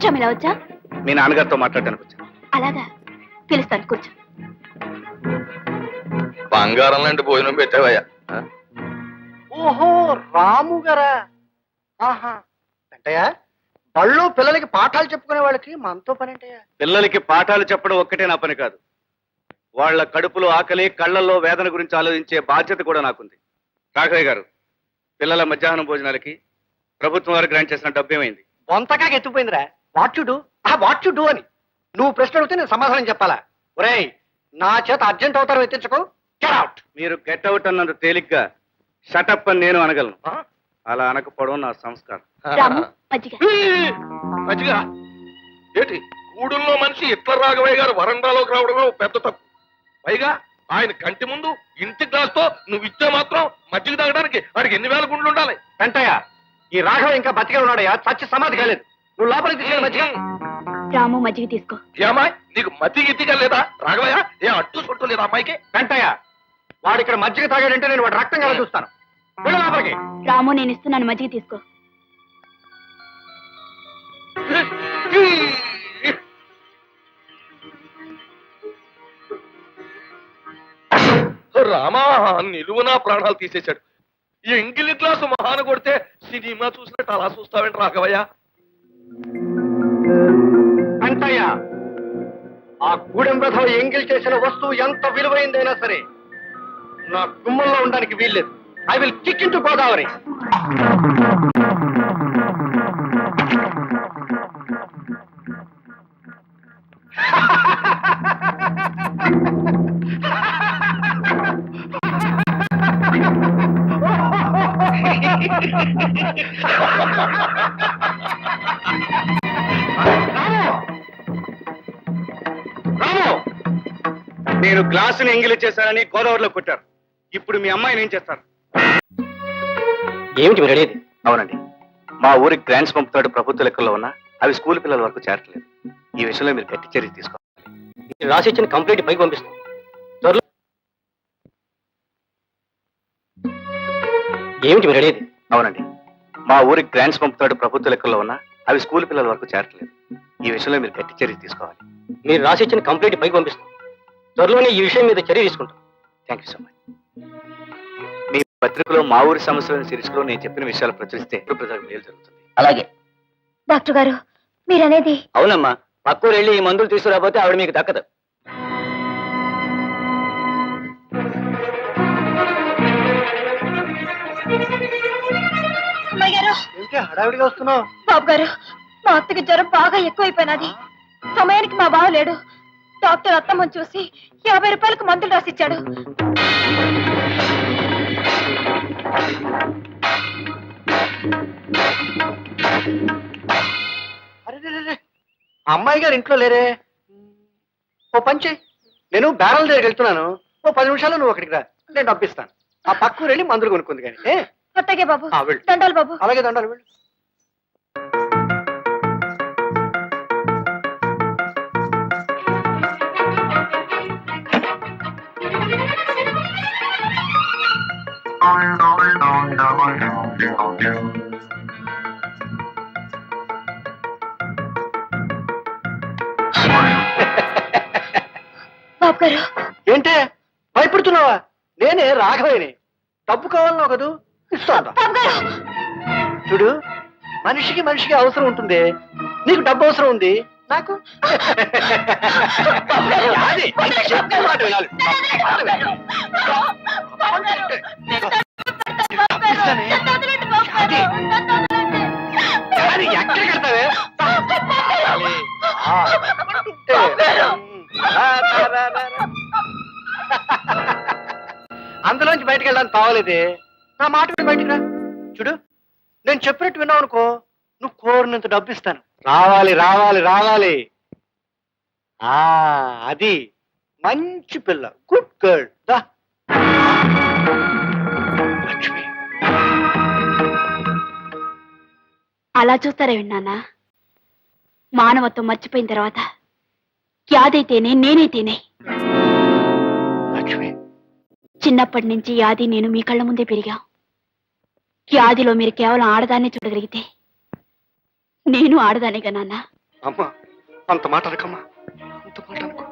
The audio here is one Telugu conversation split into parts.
ఏమిటి ఇలా వచ్చా? మీ నాన్నగారితో మాట్లాడడానికి వచ్చాను అలాగా. పిలుస్తాను కూర్చో. బంగారం లాంటి భోజనం పెట్టావయ్యా? ఓహో రాము గారా. ఆహా. వెంటయ్య బళ్ళు పిల్లలకి పాఠాలు చెప్పుకునే వాళ్ళకి మనతో పని ఏంటయ్యా పిల్లలకి పాఠాలు చెప్పడం ఒక్కటే నా పని కాదు. వాళ్ళ కడుపులో ఆకలి కళ్ళల్లో వేదన గురించి ఆలోచించే బాధ్యత కూడా నాకుంది. రాఘవయ్య గారు పిల్లల మధ్యాహ్నం భోజనాలకి ప్రభుత్వం వారు గ్రాంట్ చేసిన డబ్బు ఏమైంది బొంతగా ఎత్తుపోయిందిరా వాట్ యు డూ? ఆ వాట్ యు డూ అని. నువ్వు ప్రశ్న అడిగితే నేను సమాధానం చెప్పాలా? ఒరేయ్ నా చేత అర్జెంట్ అవుతారు ఎత్తించకు. Get out. మీరు గెట్ అవుట్ అన్నంత తేలిగ్గా షటప్ అని నేను అనగలను. అలా అనకపోవడం నా సంస్కారం. రాము మజ్జిగ. మంచిగా ఏంటి? గూడుల్లో మనిషి ఇట్ల రాఘవయ్య గారు వరండాలోకి రావడమే ఓ పెద్ద తప్పు. పైగా ఆయన కంటి ముందు ఇంటి గ్లాస్తో నువ్వు ఇచ్చే మాత్రం మజ్జిగ తాగడానికి వాడికి ఎన్ని వేల గుండ్లు ఉండాలి? వెంటయ్య ఈ రాఘవ ఇంకా బతికే ఉన్నాడయ్యా. చచ్చి సమాధి కాలేదు. నువ్వు లోపలికి తీసుకెళ్ళి మంచిగా రాము మజ్జిగ తీసుకో. ఏమాయ్ నీకు మతి గిత్తిగా లేదా? రాఘవయ్య ఏ అట్టు చుట్టూ లేదా అమ్మాయికి? వెంటయ్య వాడు ఇక్కడ మజ్జిగ తాగాడంటే నేను వాడు రక్తం కదా చూస్తాను? వెళ్ళు లోపలికి. రాము నేను ఇస్తున్నాను మజ్జిగ తీసుకో. రామా నిలువునా ప్రాణాలు తీసేశాడు. ఈ ఎంగిలి గ్లాసు మహాన కొడితే సినిమా చూసినట్టు అలా చూస్తావేంటి రాఘవయ్య? ఆ గూడెం రథం ఎంగిల్ చేసిన వస్తువు ఎంత విలువైందైనా సరే నా గుమ్మంలో ఉండడానికి వీల్లేదు. I will kick into Godavari. నేను గ్లాసుని ఎంగిలి చేశానని గోదావరిలో కొట్టారు. ఇప్పుడు మీ అమ్మాయిని ఏం చేస్తారు? ఏమిటి మీరు అడిగేది అవునండి. మా ఊరికి గ్రాంట్స్ పంపుతాడు ప్రభుత్వ లెక్కల్లో ఉన్నా అవి స్కూల్ పిల్లల వరకు చేరట్లేదు. ఈ విషయంలో మీరు గట్టి చర్య తీసుకోవాలి. మీరు రాసి ఇచ్చిన కంప్లీట్ పైకి పంపిస్తాం. త్వరలో ఏమిటి మీరు అడిగేది అవునండి. మా ఊరికి గ్రాంట్స్ పంపుతాడు ప్రభుత్వ లెక్కల్లో ఉన్నా అవి స్కూల్ పిల్లల వరకు చేరట్లేదు. ఈ విషయంలో మీరు గట్టి చర్య తీసుకోవాలి. మీరు రాసి ఇచ్చిన కంప్లీట్ పైకి పంపిస్తాం. త్వరలోనే ఈ విషయం మీద చర్య తీసుకుంటాం. థ్యాంక్ యూ సో మచ్ మీ పత్రికలో మా ఊరి సమస్యలను శీర్షికలో నేను చెప్పిన విషయాలు ప్రచురిస్తే ప్రజలకు మేలు జరుగుతుంది? అలాగే. డాక్టర్ గారు మీరనేది? అవునమ్మా. పక్కూరు వెళ్ళి ఈ మందులు తీసుకురాబోతే ఆవిడ మీకు దక్కదు. అమ్మాయి గారు. ఏమిటి హడావిడిగా వస్తున్నావు? బాబు గారు మా అత్తకి జ్వరం బాగా ఎక్కువైపోయినది. సమయానికి మా బావ లేడు. డాక్టర్ అత్తమ్మని చూసి యాభై రూపాయలకు మందులు రాసిచ్చాడు. అమ్మాయి గారు ఇంట్లో లేరే? ఓ పంచి నేను బ్యారల్ దగ్గరికి వెళ్తున్నాను. ఓ పది నిమిషాలు నువ్వు అక్కడికి రా. నేను డబ్బిస్తాను ఆ పక్కూరు వెళ్ళి మందులు కొనుక్కుంది కానీ అత్తగే బాబు. దండాలు బాబు. అలాగే దండాలి వెళ్ళు. బాబు గారు ఏంటే? భయపడుతున్నావా? నేనే రాఘవేని డబ్బు కావాలన్నావు కదూ ఇస్తాను. బాబు గారు చూడు మనిషికి మనిషికి అవసరం ఉంటుంది. నీకు డబ్బు అవసరం ఉంది. నాకు? అది, చెప్పే మాట వినాలి. ఎక్కడ కడతావే అందులోంచి బయటకు వెళ్ళడానికి కావాలేదే. నా మాట విని బయటికి రా. చూడు నేను చెప్పినట్టు విన్నావు అనుకో నువ్వు కోరినంత డబ్బు ఇస్తాను రావాలి రావాలి రావాలి. ఆ అది మంచి పిల్ల. గుడ్ గర్ల్ దా. అలా చూస్తారా విన్నానా మానవత్వం మర్చిపోయిన తర్వాత యాదైతేనే నేనైతేనే. లక్ష్మి. చిన్నప్పటి నుంచి యాది నేను మీ కళ్ళ ముందే పెరిగాం. యాదిలో మీరు కేవలం ఆడదాన్నే చూడగలిగితే నేను ఆడదానేగా నాన్న. అమ్మా అంత మాట అనకమ్మా అంత మాట అనుకో.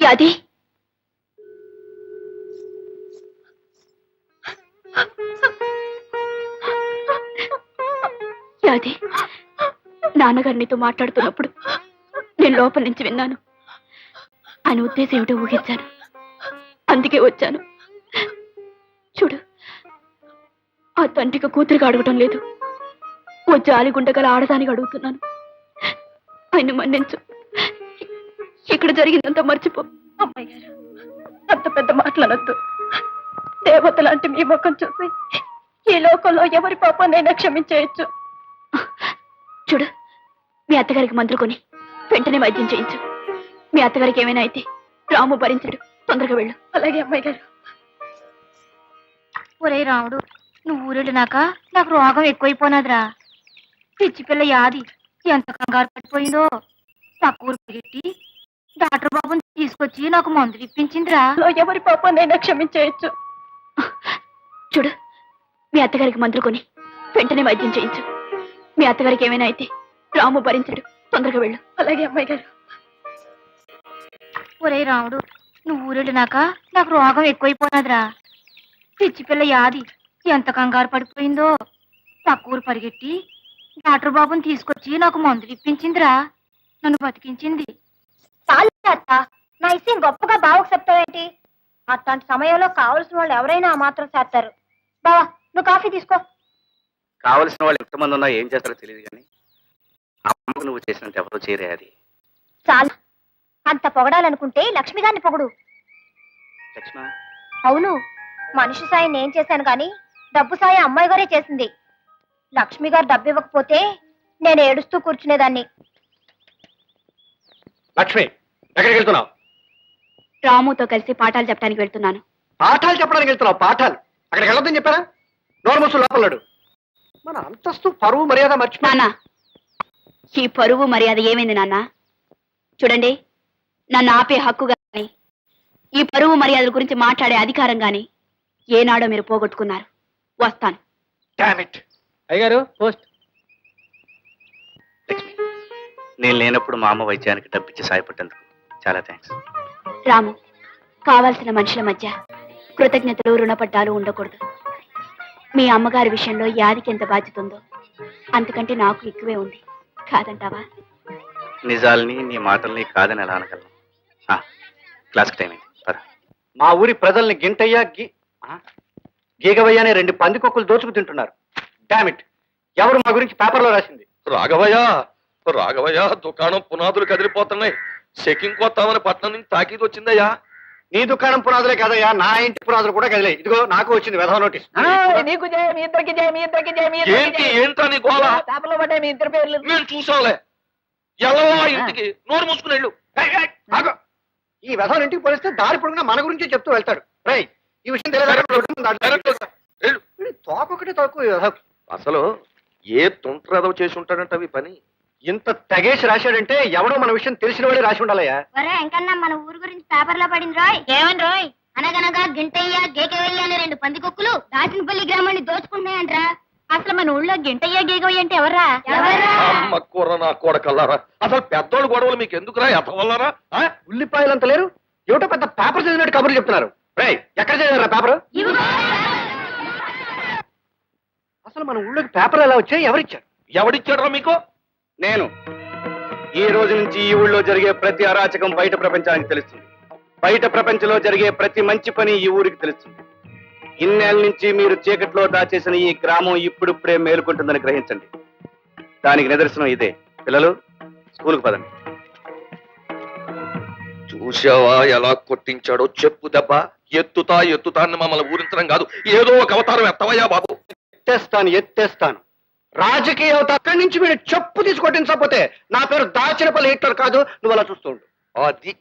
యాది యాది నాన్నగారు నీతో మాట్లాడుతున్నప్పుడు నేను లోపల నుంచి విన్నాను. ఆయన ఉద్దేశం ఏమిటో ఊహించాను. అందుకే వచ్చాను. చూడు ఆ తండ్రికి కూతురిగా అడగటం లేదు. ఓ జాలి గుండగల ఆడదానికి అడుగుతున్నాను. ఆయన మన్నించు. ఇక్కడ జరిగిందంతా మర్చిపో. అమ్మాయి గారు అంత పెద్ద మాట్లాడద్దు దేవత లాంటి మీ ముఖం చూసి ఈ లోకంలో ఎవరి పాపాన్నైనా క్షమించేయచ్చు. చూడు మీ అత్తగారికి మందులు కొని వెంటనే వైద్యం చేయించు. మీ అత్తగారికి ఏమైనా అయితే రాము భరించడు. తొందరగా వెళ్ళు. అలాగే అమ్మాయి గారు. ఒరే రాముడు నువ్వు ఊరెళ్ళినాక నాకు రోగం ఎక్కువైపోనాదిరా. పిచ్చి పిల్ల యాది ఎంత కంగారు పడిపోయిందో. పక్క ఊరు పెట్టి డాక్టర్ బాబుని తీసుకొచ్చి నాకు మందులు ఇప్పించిందిరా. ఎవరి పాపాన్నైనా క్షమించేయచ్చు. చూడు మీ అత్తగారికి మందులు కొని వెంటనే వైద్యం చేయించు. మీ అత్తగారికి ఏమైనా అయితే రాము భరించడు. తొందరగా వెళ్ళు. అలాగే అమ్మాయి గారు. ఒరే రాముడు నువ్వు ఊరెళ్ళినాక నాకు రోగం ఎక్కువైపోనాదిరా. పిచ్చి పిల్ల యాది ఎంత కంగారు పడిపోయిందో. పక్క ఊరు పరిగెట్టి డాక్టర్ బాబుని తీసుకొచ్చి నాకు మందులు ఇప్పించిందిరా నన్ను బతికించింది. అత్త. నా ఇష్టం గొప్పగా బావకు చెప్తావేంటి? అట్లాంటి సమయంలో కావలసిన వాళ్ళు ఎవరైనా ఆ మాత్రం చేస్తారు. బావా నువ్వు కాఫీ తీసుకో. కావలసిన వాళ్ళు ఎంతమంది ఉన్నా ఏం చేస్తారో తెలియదు కానీ అమ్మకు నువ్వు చేసినంత ఎవరో చేరే అది. చాలా. అంత పొగడాలనుకుంటే లక్ష్మి గారిని పొగడు. లక్ష్మ? అవును. మనిషి సాయం నేను చేశాను కానీ డబ్బు సాయం అమ్మాయి గారే చేసింది. లక్ష్మి గారు డబ్బు ఇవ్వకపోతే నేను ఏడుస్తూ కూర్చునేదాన్ని. లక్ష్మి ఎక్కడికి వెళ్తున్నావు? రాముతో కలిసి పాఠాలు చెప్పడానికి వెళ్తున్నాను. పాఠాలు చెప్పడానికి వెళ్తున్నావు? పాఠాలు? అక్కడికి వెళ్ళొద్దని చెప్పారా? నోరు మూసు లోపలడు మన అంతస్తు పరువు మర్యాద మర్చిపో నాన్న ఈ పరువు మర్యాద ఏమైంది నాన్న? చూడండి నన్ను ఆపే హక్కు గాని ఈ పరువు మర్యాదల గురించి మాట్లాడే అధికారం గాని ఏనాడో మీరు పోగొట్టుకున్నారు. వస్తాను. డామిట్ అయ్యగారు పోస్ట్. నేను లేనప్పుడు మా అమ్మ వైద్యానికి డబ్బిచ్చి సాయపడ్డందుకు. చాలా థ్యాంక్స్ రాము కావాల్సిన మనుషుల మధ్య కృతజ్ఞతలు రుణపడ్డాలు ఉండకూడదు. మీ అమ్మగారి విషయంలో యాదికి ఎంత బాధ్యత ఉందో అంతకంటే నాకు ఎక్కువే ఉంది. కాదంటావా? నిజాల్ని నీ మాటల్ని కాదని ఎలా అనగలను? ఆ, క్లాస్కి టైం అయింది. పద. మా ఊరి ప్రజల్ని గింటయ్య గి ఆ? గీగవయ్య అనే రెండు పందికొక్కులు దోచుకు తింటున్నారు. డామిట్ ఎవరు మా గురించి పేపర్లో రాసింది? రాఘవయ్య రాఘవయ్య దుకాణం పునాదులు కదిలిపోతున్నాయి. చెకింగ్ కొత్తామని పట్నం నుంచి తాకీదు వచ్చిందయ్యా నీ దుకాణం పునాదులే కదయ్యా నా ఇంటి పునాదులు కూడా కదిలే. ఇదిగో నాకు వచ్చింది వెధవ నోటీస్. నీకు జయ మీ ఇద్దరికి జయ మీ ఇద్దరికి జయ మీ ఇద్దరికి ఏంటి జయ. ఏంటా నీ గోళ పేపర్లో పడ్డాయి మీ ఇద్దరు పేర్లు. మేము చూసాంలే ఎల్లవా ఇంటికి? నోరు మూసుకుని వెళ్ళు. ఏయ్, ఏయ్, ఆగు. ఈ వెధవని ఇంటికి పోలిస్తే దారి పొడుగునా మన గురించే చెప్తూ వెళ్తాడు. రై ఈ విషయం తెలియదు? వెళ్ళు. తోకొకటి తక్కువ ఈ వెధవ. అసలు ఏ తుంట్రదవ చేసి ఉంటాడంట అవి పని? ఇంత తెగేసి రాశాడంటే ఎవడో మన విషయం తెలిసిన వాడే రాసి ఉండాలయ్యా. ఒరే ఎంకన్నా మన ఊరు గురించి పేపర్లో పడింది రాయ్. ఏమని రాయ్? అనగనగా గింటయ్య గేకవయ్య అనే రెండు పందికొక్కులు దాచినపల్లి గ్రామాన్ని దోచుకుంటున్నాయంట్రా. అసలు మన ఊళ్ళో గింటయ్య గేకవయ్య అంటే ఎవర్రా? అమ్మ కూర నా కొడకల్లారా అసలు పెద్దోళ్ళు గొడవలు మీకు ఎందుకురా? ఎత్తవల్లారా ఆ? ఉల్లిపాయలంత లేరు? ఏమిటో పెద్ద పేపర్ చదివినట్టు కబుర్లు చెప్తున్నారు. ఎక్కడ చదివారా పేపర్? అసలు మన ఊళ్ళోకి పేపర్ ఎలా వచ్చాయి? ఎవరిచ్చారు? ఎవడిచ్చాడ్రా మీకు? నేను. ఈ రోజు నుంచి ఈ ఊళ్ళో జరిగే ప్రతి అరాచకం బయట ప్రపంచానికి తెలుస్తుంది. బయట ప్రపంచంలో జరిగే ప్రతి మంచి పని ఈ ఊరికి తెలుస్తుంది. ఇన్నేళ్ళ నుంచి మీరు చీకట్లో దాచేసిన ఈ గ్రామం ఇప్పుడిప్పుడే మేలుకుంటుందని గ్రహించండి. దానికి నిదర్శనం ఇదే. పిల్లలు స్కూల్కి పదండి. చూసావా ఎలా కొట్టించాడో చెప్పు దెబ్బ. ఎత్తుతా ఎత్తుతా అని మమ్మల్ని ఊరించడం కాదు. ఏదో ఒక అవతారం ఎత్తవయ్యా బాబు. ఎత్తేస్తాను ఎత్తేస్తాను. రాజకీయ అక్కడి నుంచి మీరు చెప్పు తీసుకొట్టించకపోతే నా పేరు దాచినపల్లి హిట్లర్ కాదు నువ్వు అలా చూస్తుండు అది